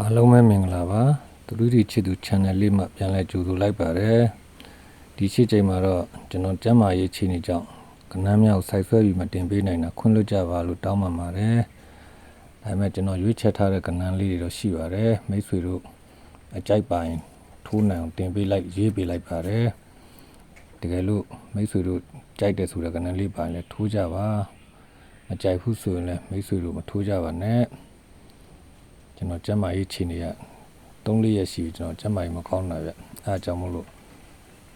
အားလုံးပဲမင်္ဂလာပါသူတို့ဒီချစ်သူ channel လေးမှာပြန်လဲကြိုဆိုလိုက်ပါတယ်ဒီချစ်ချိန်မှာတော့ကျွန်တော်ကျမ်းမာရေးချီနေကြောင်းကနန်းမြောက်စိုက်ဆွဲပြီးမတင်ပေးနိုင်တာခွင့်လွှတ်ကြပါလို့တောင်းပန်ပါတယ်ဒါပေမဲ့ကျွန်တော်ရွေးချယ်ထားတဲ့ကနန်းလေးတွေတော့ရှိပါတယ်မိတ်ဆွေတို့အကြိုက်ပိုင်ထိုးနိုင်အောင်တင်ပေးလိုက်ရေးပေးလိုက်ပါတယ်တကယ်လို့မိတ်ဆွေတို့ကြိုက်တယ်ဆိုတဲ့ကနန်းလေးပိုင်လဲထိုးကြပါမကြိုက်ဘူးဆိုရင်လည်းမိတ်ဆွေတို့မထိုးကြပါနဲ့ ကျွန်တော်ကျမ်းမာရေးခြေနေရ3-4ရက်ရှိပြီကျွန်တော်ကျမ်းမာရေးမကောင်းတာဗျအဲအကြောင်းမို့လို့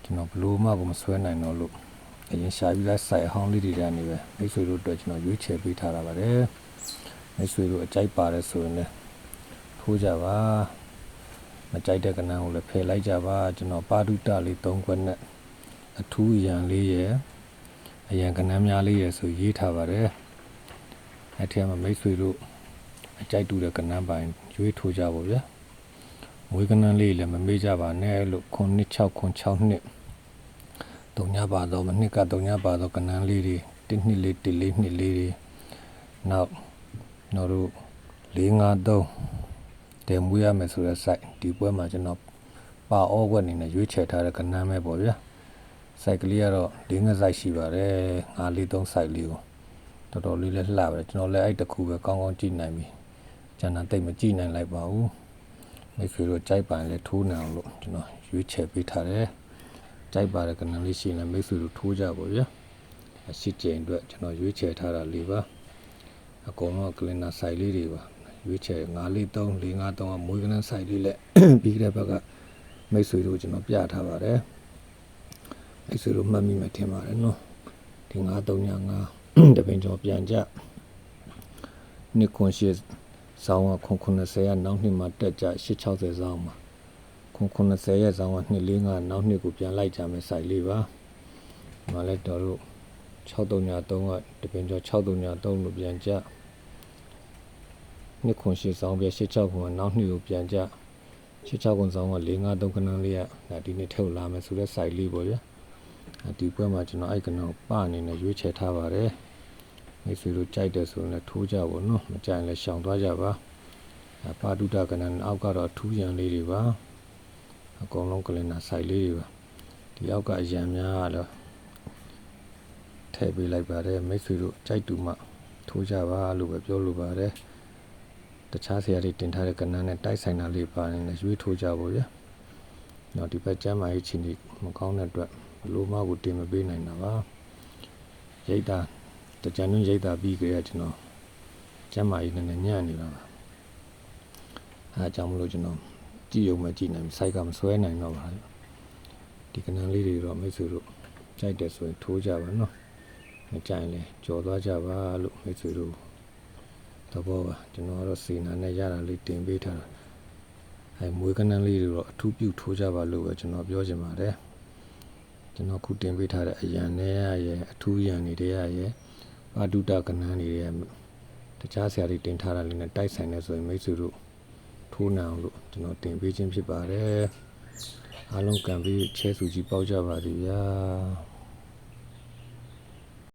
ကျွန်တော်ဘလို့မှကိုမဆွဲနိုင်တော့လို့အရင်ရှာပြီးလိုက်စိုက်အဟောင်းလေးတွေကနေပဲမိတ်ဆွေတို့အတွက်ကျွန်တော်ရွေးချယ်ပေးထားတာပါတယ်မိတ်ဆွေတို့အကြိုက်ပါတယ်ဆိုရင်လည်းထိုးကြပါမကြိုက်တဲ့ကဏ္ဍကိုလည်းဖယ်လိုက်ကြပါကျွန်တော်ပါဒုတလေး3ခွက်နဲ့အထူးအရန်လေးရယ်အရန်ကဏ္ဍများလေးရယ်ဆိုရေးထားပါတယ်အဲ့ဒီမှာမိတ်ဆွေတို့ အကြိုက်တူတဲ့ကဏ္ဍပိုင်းရွေးထိုးကြပါဗျာမွေးကဏ္ဍလေးလည်းမမေ့ကြပါနဲ့လို့ခွန်နှစ်6ခွန်6နှစ်တုံညပါတော့မနှစ်ကတုံညပါတော့ကဏ္ဍလေးတွေတစ်နှစ်လေးတစ်လေးနှစ်လေးတွေနောက်တို့တို့4 5 3တဲမွေးရမယ်ဆိုတဲ့ site ဒီပွဲမှာကျွန်တော်ပါဩကွက်အနေနဲ့ရွေးချယ်ထားတဲ့ကဏ္ဍပဲပေါ့ဗျာ site ကလေးကတော့၄ငါး site ရှိပါတယ်5 4 3 site လေးကိုတော်တော်လေးလည်းလှပါတယ်ကျွန်တော်လည်းအဲ့တစ်ခုပဲကောင်းကောင်းကြည့်နိုင်ပြီ ကျန်တာတိတ်မကြည့်နိုင်လိုက်ပါဘူးမိတ်ဆွေတို့ကြိုက်ပါရင်လည်းထိုးနေအောင်လို့ကျွန်တော်ရွေးချယ်ပေးထားတယ်ကြိုက်ပါတဲ့ကဏ္ဍလေးရှိရင်လည်းမိတ်ဆွေတို့ထိုးကြပါဗျာအရှိကျင်အတွက်ကျွန်တော်ရွေးချယ်ထားတာလေးပါအကုန်လုံးကလင်နာဆိုင်လေးတွေပါရွေးချယ်9လေး3 4 5 3ကမွေးကနန်းဆိုင်လေးလက်ပြီးတဲ့ဘက်ကမိတ်ဆွေတို့ကျွန်တော်ပြထားပါတယ်မိတ်ဆွေတို့မှတ်မိမှထင်ပါတယ်နော်ဒီ9 3ည9တပင်ကျော်ပြန်ကြနှစ်ခွန်ရှိ ဇောင်းကခွန်90ရနောက်နှစ်မှာတက်ကြ860ဇောင်းမှာခွန်90ရဲ့ဇောင်းက245နောက်နှစ်ကိုပြန်လိုက်ကြမယ်စိုက်လေးပါဒီမှာလည်းတော်တို့633ကတပင်ကျော်633လို့ပြန်ကြနှစ်ခွန်ရှိဇောင်းပြ86ခွန်ကနောက်နှစ်ကိုပြန်ကြ86ခွန်ဇောင်းက453ခဏလေးကဒါဒီနေ့ထုတ်လာမယ်ဆိုတဲ့စိုက်လေးပေါ့ဗျာဒီပွဲမှာကျွန်တော်အဲ့ကနောပအနေနဲ့ရွေးချယ်ထားပါတယ် မိတ်ဆွေတို့ကြိုက်တယ်ဆိုရင်လည်းထိုးကြပါနော်မကြိုက်ရင်လည်းရှောင်သွားကြပါအပါတုဒကနန်အောက်ကတော့ထူးရန်လေးတွေပါအကုန်လုံးကလင်နာဆိုင်လေးတွေပါဒီအောက်ကအရန်များတော့ထည့်ပေးလိုက်ပါတယ်မိတ်ဆွေတို့ကြိုက်တူမှထိုးကြပါလို့ပဲပြောလိုပါတယ်တခြားဆရာတွေတင်ထားတဲ့ကနန်းနဲ့တိုက်ဆိုင်တာလေးပါနေတယ်ရွေးထိုးကြပါဗျာတော့ဒီဘက်ကျမ်းမာရေးချင်းဒီမကောင်းတဲ့အတွက်ဘလို့မှကိုတင်မပေးနိုင်တာပါရိတ်တာ တကြံတွင်းရိတ်တာပြီးကြရကျွန်တော်ကျမ်းမာရေးနဲ့ညံ့နေတာပါအဲအကြောင်းမလို့ကျွန်တော်ကြည့်ရုံပဲကြည့်နိုင်စိုက်ကမဆွဲနိုင်တော့ပါဘူးဒီကနန်းလေးတွေတော့မိတ်ဆွေတို့ကြိုက်တယ်ဆိုရင်ထိုးကြပါနော်မကြိုက်ရင်လည်းကြော်သွားကြပါလို့မိတ်ဆွေတို့သဘောပါကျွန်တော်ကတော့စေနာနဲ့ရတာလေးတင်ပေးထားတာအဲမွေးကနန်းလေးတွေတော့အထူးပြုထိုးကြပါလို့ပဲကျွန်တော်ပြောချင်ပါတယ်ကျွန်တော်ခုတင်ပေးထားတဲ့အရန်နဲ့ရရဲ့အထူးရန်တွေတွေရရဲ့ ပါတုတကနန်းတွေရဲ့တခြားဆရာတွေတင်ထားတာလေးနဲ့တိုက်ဆိုင်နေဆိုရင်မိတ်ဆွေတို့ထိုးနေအောင်လို့ကျွန်တော်တင်ပေးခြင်းဖြစ်ပါတယ်အားလုံးကံပြီးချဲစုကြီးပေါက်ကြပါသည်ဗျာ